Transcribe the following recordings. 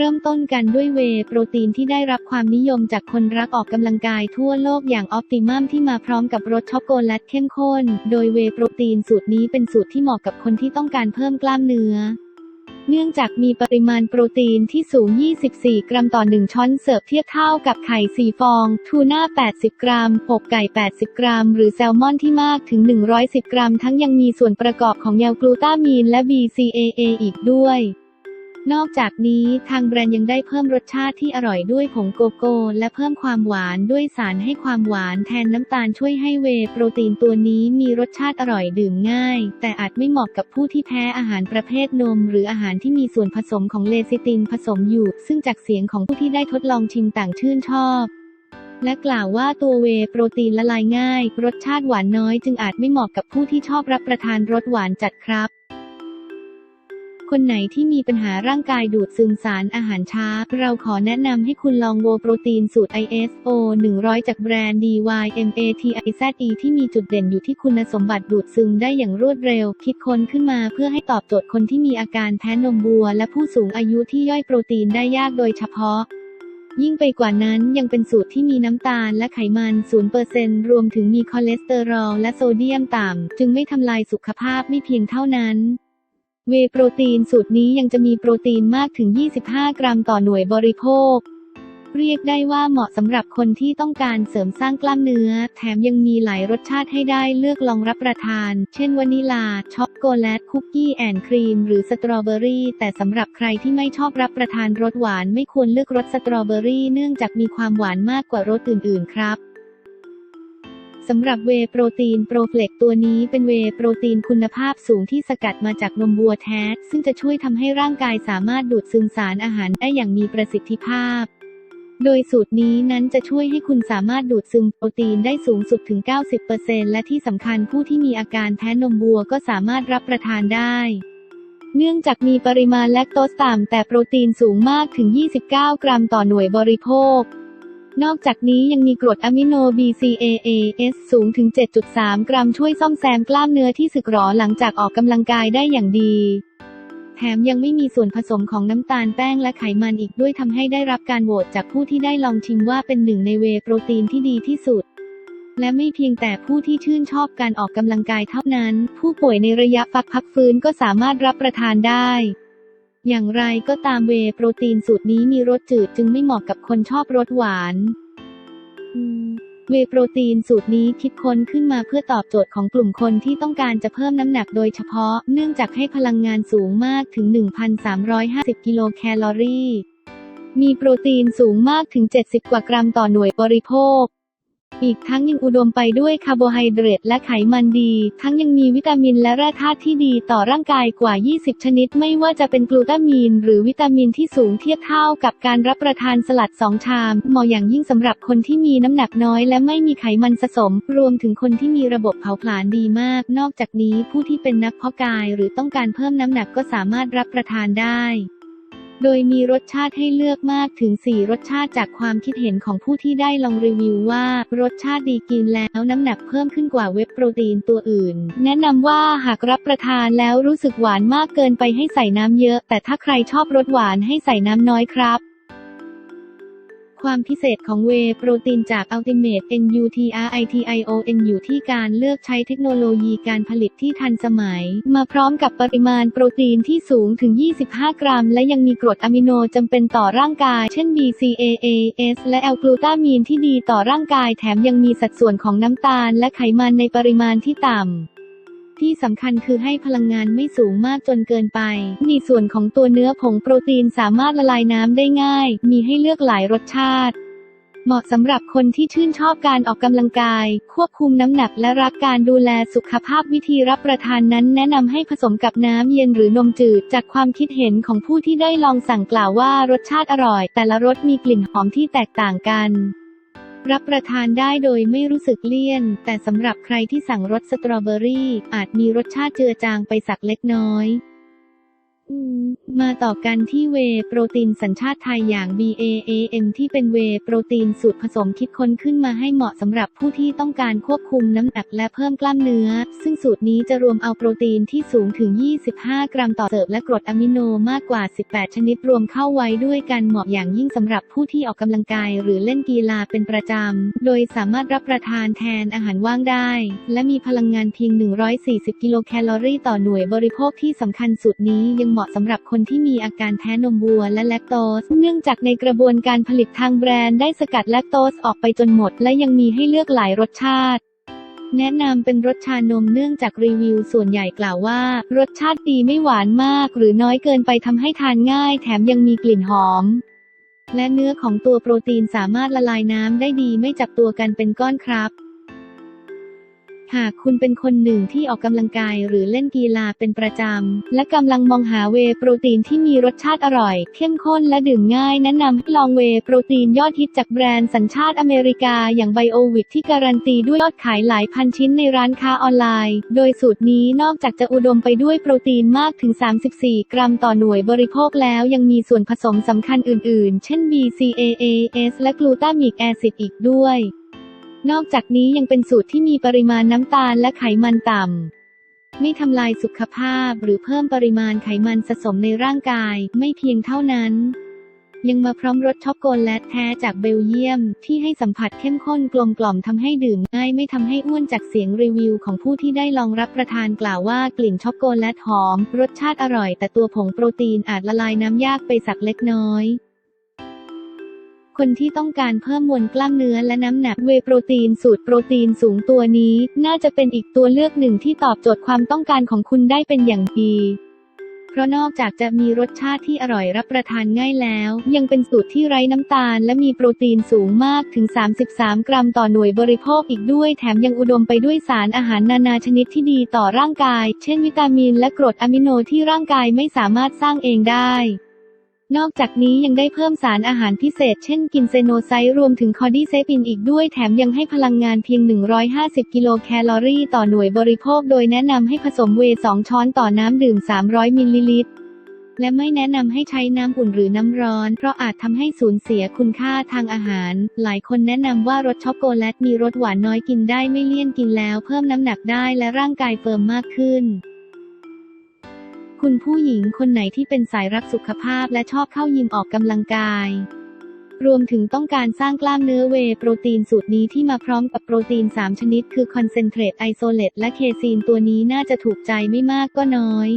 เริ่มต้นกันด้วยเวโปรตีนที่ได้รับความนิยมจากคนรักออกกำลังกายทั่วโลกอย่างออ t ติมัมที่มาพร้อมกับรสช็อกโกแลตเข้มข้น โดยเวโปรตีนสูตรนี้เป็นสูตรที่เหมาะกับคนที่ต้องการเพิ่มกล้ามเนื้อเนื่องจากมีปริมาณโปรตีนที่สูง 24 กรัมต่อ 1 ช้อนเสิร์ฟเทียบเท่ากับไข่ 4 ฟอง ทูน่า 80 กรัมอกไก่ 80 กรัม หรือแซลมอนที่มากถึง 110 กรัม ทั้งยังมีส่วนประกอบของแยลกลูตามีนและ BCAA อีกด้วย นอกจากนี้ทางแบรนด์ยังได้เพิ่มรสชาติที่อร่อยด้วยผงโกโก้ และเพิ่มความหวานด้วยสารให้ความหวานแทนน้ำตาลช่วยให้เวโปรตีนตัวนี้มีรสชาติอร่อยดื่มง่าย แต่อาจไม่เหมาะกับผู้ที่แพ้อาหารประเภทนม หรืออาหารที่มีส่วนผสมของเลซิตินผสมอยู่ ซึ่งจากเสียงของผู้ที่ได้ทดลองชิมต่างชื่นชอบและกล่าวว่าตัวเวโปรตีนละลายง่าย รสชาติหวานน้อยจึงอาจไม่เหมาะกับผู้ที่ชอบรับประทานรสหวานจัดครับ คนไหนที่มีปัญหาร่างกายดูดซึมสารอาหารช้า เราขอแนะนำให้คุณลองโวโปรตีนสูตร ISO 100 จากแบรนด์ DYMATIZE ที่มีจุดเด่นอยู่ที่คุณสมบัติดูดซึมได้อย่างรวดเร็ว คิดค้นขึ้นมาเพื่อให้ตอบโจทย์คนที่มีอาการแพ้นมวัว และผู้สูงอายุที่ย่อยโปรตีนได้ยากโดยเฉพาะยิ่งไปกว่านั้นยังเป็นสูตรที่มีน้ำตาลและไขมัน 0%รวมถึงมีคอเลสเตอรอลและโซเดียมต่ำ จึงไม่ทำลายสุขภาพไม่เพียงเท่านั้น เวโปรตีนสูตรนี้ยังจะมีโปรตีนมากถึง 25 กรัมต่อหน่วยบริโภค เรียกได้ว่าเหมาะสำหรับคนที่ต้องการเสริมสร้างกล้ามเนื้อ แถมยังมีหลายรสชาติให้ได้เลือกลองรับประทาน เช่นวานิลา ช็อกโกแลต คุกกี้แอนด์ครีม หรือสตรอเบอรี่ แต่สำหรับใครที่ไม่ชอบรับประทานรสหวานไม่ควรเลือกรสสตรอเบอรี่ เนื่องจากมีความหวานมากกว่ารสอื่น ๆ ครับ สำหรับเวโปรตีนโปรเฟล็กตัวนี้เป็นเวโปรตีนคุณภาพสูงที่สกัดมาจากนมวัวแท้ ซึ่งจะช่วยทำให้ร่างกายสามารถดูดซึมสารอาหารได้อย่างมีประสิทธิภาพ โดยสูตรนี้นั้นจะช่วยให้คุณสามารถดูดซึมโปรตีนได้สูงสุดถึง 90%และที่สำคัญผู้ที่มีอาการแพ้นมวัวก็สามารถรับประทานได้เนื่องจากมีปริมาณแลคโตสต่ำแต่โปรตีนสูงมากถึง 29 กรัมต่อหน่วยบริโภค นอกจากนี้ยังมีกรดอะมิโน BCAAS สูงถึง 7.3 กรัมช่วยซ่อมแซมกล้ามเนื้อที่สึกหรอหลังจากออกกำลังกายได้อย่างดี แถมยังไม่มีส่วนผสมของน้ำตาลแป้งและไขมันอีกด้วยทำให้ได้รับการโหวตจากผู้ที่ได้ลองชิมว่าเป็นหนึ่งในเวโปรตีนที่ดีที่สุดและไม่เพียงแต่ผู้ที่ชื่นชอบการออกกำลังกายเท่านั้น ผู้ป่วยในระยะฟักพักฟื้นก็สามารถรับประทานได้ อย่างไรก็ตามเวโปรตีนสูตรนี้มีรสจืดจึงไม่เหมาะกับคนชอบรสหวาน เวโปรตีนสูตรนี้คิดค้นขึ้นมาเพื่อตอบโจทย์ของกลุ่มคนที่ต้องการจะเพิ่มน้ำหนักโดยเฉพาะ เนื่องจากให้พลังงานสูงมากถึง 1,350 กิโลแคลอรี่ มีโปรตีนสูงมากถึง 70 กว่ากรัมต่อหน่วยบริโภค อีกทั้งยังอุดมไปด้วยคาร์โบไฮเดรตและไขมันดี ทั้งยังมีวิตามินและแร่ธาตุที่ดีต่อร่างกายกว่า 20 ชนิด ไม่ว่าจะเป็นกลูตามีน หรือวิตามินที่สูงเทียบเท่ากับการรับประทานสลัด 2 ชาม เหมาะอย่างยิ่งสำหรับคนที่มีน้ำหนักน้อยและไม่มีไขมันสะสม รวมถึงคนที่มีระบบเผาผลาญดีมาก นอกจากนี้ผู้ที่เป็นนักเพาะกาย หรือต้องการเพิ่มน้ำหนักก็สามารถรับประทานได้ โดยมีรสชาติให้เลือกมากถึง 4 รสชาติจากความคิดเห็นของผู้ที่ได้ลองรีวิวว่า รสชาติดีกินแล้วน้ำหนักเพิ่มขึ้นกว่าเว็บโปรตีนตัวอื่น แนะนำว่าหากรับประทานแล้วรู้สึกหวานมากเกินไปให้ใส่น้ำเยอะ แต่ถ้าใครชอบรสหวานให้ใส่น้ำน้อยครับ ความพิเศษของเวโปรตีนจาก Ultimate NUTRITION อยู่ที่การเลือกใช้เทคโนโลยีการผลิตที่ทันสมัย มาพร้อมกับปริมาณโปรตีนที่สูงถึง 25 กรัม และยังมีกรดอะมิโนจำเป็นต่อร่างกาย เช่น BCAAS และแอลกลูตามีนที่ดีต่อร่างกาย แถมยังมีสัดส่วนของน้ำตาลและไขมันในปริมาณที่ต่ำ ที่สำคัญคือให้พลังงานไม่สูงมากจนเกินไปมีส่วนของตัวเนื้อผงโปรตีนสามารถละลายน้ำได้ง่าย มีให้เลือกหลายรสชาติ เหมาะสำหรับคนที่ชื่นชอบการออกกำลังกาย ควบคุมน้ำหนักและรักการดูแลสุขภาพวิธีรับประทานนั้น แนะนำให้ผสมกับน้ำเย็นหรือนมจืด จากความคิดเห็นของผู้ที่ได้ลองสั่งกล่าวว่ารสชาติอร่อย แต่ละรสมีกลิ่นหอมที่แตกต่างกัน รับประทานได้โดยไม่รู้สึกเลี่ยน แต่สำหรับใครที่สั่งรสสตรอเบอรี่ อาจมีรสชาติเจือจางไปสักเล็กน้อย มาต่อกันที่เวโปรตีนสัญชาติไทยอย่าง BAAM ที่เป็นเวโปรตีนสูตรผสมคิดค้นขึ้นมาให้เหมาะสำหรับผู้ที่ต้องการควบคุมน้ำหนักและเพิ่มกล้ามเนื้อ ซึ่งสูตรนี้จะรวมเอาโปรตีนที่สูงถึง 25 กรัมต่อเสิร์ฟและกรดอะมิโนมากกว่า 18 ชนิดรวมเข้าไว้ด้วยกันเหมาะอย่างยิ่งสำหรับผู้ที่ออกกำลังกายหรือเล่นกีฬาเป็นประจำ โดยสามารถรับประทานแทนอาหารว่างได้ และมีพลังงานเพียง 140 กิโลแคลอรี่ต่อหน่วยบริโภคที่สำคัญสุดนี้ยังเหมาะสำหรับคนที่มีอาการแพ้นมวัวและแลคโตส เนื่องจากในกระบวนการผลิตทางแบรนด์ได้สกัดแลคโตสออกไปจนหมด และยังมีให้เลือกหลายรสชาติแนะนำเป็นรสชานมเนื่องจากรีวิวส่วนใหญ่กล่าวว่า รสชาติดีไม่หวานมากหรือน้อยเกินไปทำให้ทานง่าย แถมยังมีกลิ่นหอม และเนื้อของตัวโปรตีนสามารถละลายน้ำได้ดีไม่จับตัวกันเป็นก้อนครับ หากคุณเป็นคนหนึ่งที่ออกกำลังกายหรือเล่นกีฬาเป็นประจำ และกำลังมองหาเวโปรตีนที่มีรสชาติอร่อย เข้มข้นและดื่มง่าย แนะนำให้ลองเวโปรตีนยอดฮิตจากแบรนด์สัญชาติอเมริกาอย่างไบโอวิทที่การันตีด้วยยอดขายหลายพันชิ้นในร้านค้าออนไลน์ โดยสูตรนี้นอกจากจะอุดมไปด้วยโปรตีนมากถึง 34 กรัมต่อหน่วยบริโภคแล้วยังมีส่วนผสมสำคัญอื่น ๆ เช่น BCAAs และกลูตามิกแอซิดอีกด้วย นอกจากนี้ยังเป็นสูตรที่มีปริมาณน้ำตาลและไขมันต่ำ ไม่ทำลายสุขภาพหรือเพิ่มปริมาณไขมันสะสมในร่างกายไม่เพียงเท่านั้น ยังมาพร้อมรสช็อกโกแลตแท้จากเบลเยียม ที่ให้สัมผัสเข้มข้นกลมกล่อมทำให้ดื่มง่ายไม่ทำให้อ้วนจากเสียงรีวิวของผู้ที่ได้ลองรับประทานกล่าวว่ากลิ่นช็อกโกแลตหอม รสชาติอร่อย แต่ตัวผงโปรตีนอาจละลายน้ำยากไปสักเล็กน้อย คนที่ต้องการเพิ่มมวลกล้ามเนื้อและน้ำหนักเวโปรตีนสูตรโปรตีนสูงตัวนี้ น่าจะเป็นอีกตัวเลือกหนึ่งที่ตอบโจทย์ความต้องการของคุณได้เป็นอย่างดีเพราะนอกจากจะมีรสชาติที่อร่อยรับประทานง่ายแล้ว ยังเป็นสูตรที่ไร้น้ำตาล และมีโปรตีนสูงมากถึง 33 กรัมต่อหน่วยบริโภคอีกด้วย แถมยังอุดมไปด้วยสารอาหารนานาชนิดที่ดีต่อร่างกาย เช่นวิตามินและกรดอะมิโนที่ร่างกายไม่สามารถสร้างเองได้ นอกจากนี้ยังได้เพิ่มสารอาหารพิเศษ เช่นกินเซโนไซต์รวมถึงคอดิเซปินอีกด้วยแถมยังให้พลังงานเพียง 150 กิโลแคลอรี่ต่อหน่วยบริโภค โดยแนะนำให้ผสมเวย์2ช้อนต่อน้ำดื่ม 300 มิลลิลิตร และไม่แนะนำให้ใช้น้ำอุ่นหรือน้ำร้อน เพราะอาจทำให้สูญเสียคุณค่าทางอาหาร หลายคนแนะนำว่ารสช็อกโกแลตมีรสหวานน้อยกินได้ไม่เลี่ยนกินแล้ว เพิ่มน้ำหนักได้และร่างกายเฟิร์มมากขึ้น คุณผู้หญิงคนไหนที่เป็นสายรักสุขภาพและชอบเข้ายิมออกกำลังกาย รวมถึงต้องการสร้างกล้ามเนื้อเวโปรตีนสูตรนี้ที่มาพร้อมกับโปรตีน 3 ชนิด คือคอนเซนเทรตไอโซเลตและเคซีนตัวนี้น่าจะถูกใจไม่มากก็น้อย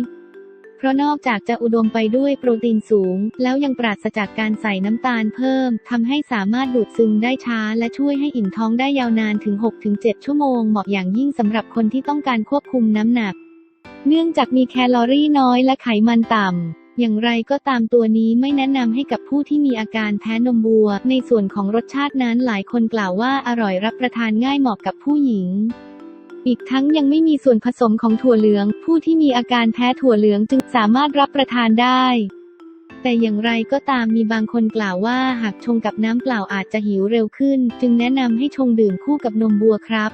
เพราะนอกจากจะอุดมไปด้วยโปรตีนสูง แล้วยังปราศจากการใส่น้ำตาลเพิ่มทำให้สามารถดูดซึมได้ช้า และช่วยให้อิ่มท้องได้ยาวนานถึง 6-7 ชั่วโมงเหมาะอย่างยิ่งสำหรับคนที่ต้องการควบคุมน้ำหนัก เนื่องจากมีแคลอรี่น้อยและไขมันต่ำ อย่างไรก็ตามตัวนี้ไม่แนะนำให้กับผู้ที่มีอาการแพ้นมวัว ในส่วนของรสชาตินั้นหลายคนกล่าวว่าอร่อยรับประทานง่ายเหมาะกับผู้หญิงอีกทั้งยังไม่มีส่วนผสมของถั่วเหลือง ผู้ที่มีอาการแพ้ถั่วเหลืองจึงสามารถรับประทานได้ แต่อย่างไรก็ตามมีบางคนกล่าวว่าหากชงกับน้ำเปล่าอาจจะหิวเร็วขึ้น จึงแนะนำให้ชงดื่มคู่กับนมวัวครับ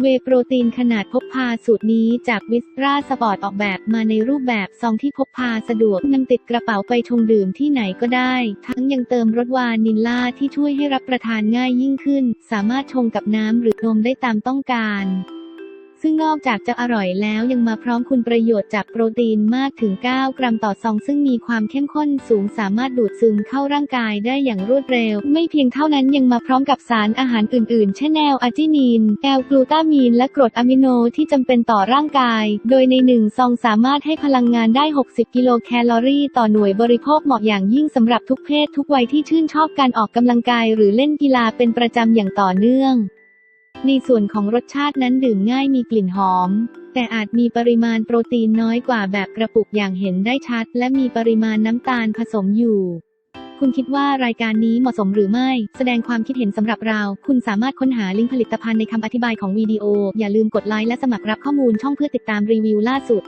เวโปรตีนขนาดพกพาสูตรนี้จากวิสตราสปอร์ตออกแบบมาในรูปแบบซองที่พกพาสะดวกนำติดกระเป๋าไปชงดื่มที่ไหนก็ได้ ทั้งยังเติมรสวานิลลาที่ช่วยให้รับประทานง่ายยิ่งขึ้น สามารถชงกับน้ำหรือนมได้ตามต้องการ ซึ่งนอกจากจะอร่อยแล้วยังมาพร้อมคุณประโยชน์จากโปรตีนมากถึง 9 กรัมต่อซอง ซึ่งมีความเข้มข้นสูงสามารถดูดซึมเข้าร่างกายได้อย่างรวดเร็ว ไม่เพียงเท่านั้นยังมาพร้อมกับสารอาหารอื่นๆ เช่นแอลอาร์จินีน แอลกลูตามีน และกรดอะมิโนที่จำเป็นต่อร่างกาย โดยในหนึ่งซองสามารถให้พลังงานได้ 60 กิโลแคลอรี่ ต่อหน่วยบริโภคเหมาะอย่างยิ่งสำหรับทุกเพศทุกวัยที่ชื่นชอบการออกกำลังกาย หรือเล่นกีฬาเป็นประจำอย่างต่อเนื่อง ในส่วนของรสชาตินั้นดื่มง่ายมีกลิ่นหอม แต่อาจมีปริมาณโปรตีนน้อยกว่าแบบกระปุกอย่างเห็นได้ชัด และมีปริมาณน้ำตาลผสมอยู่ คุณคิดว่ารายการนี้เหมาะสมหรือไม่ แสดงความคิดเห็นสำหรับเรา คุณสามารถค้นหาลิงก์ผลิตภัณฑ์ในคำอธิบายของวิดีโอ อย่าลืมกดไลค์และสมัครรับข้อมูลช่องเพื่อติดตามรีวิวล่าสุด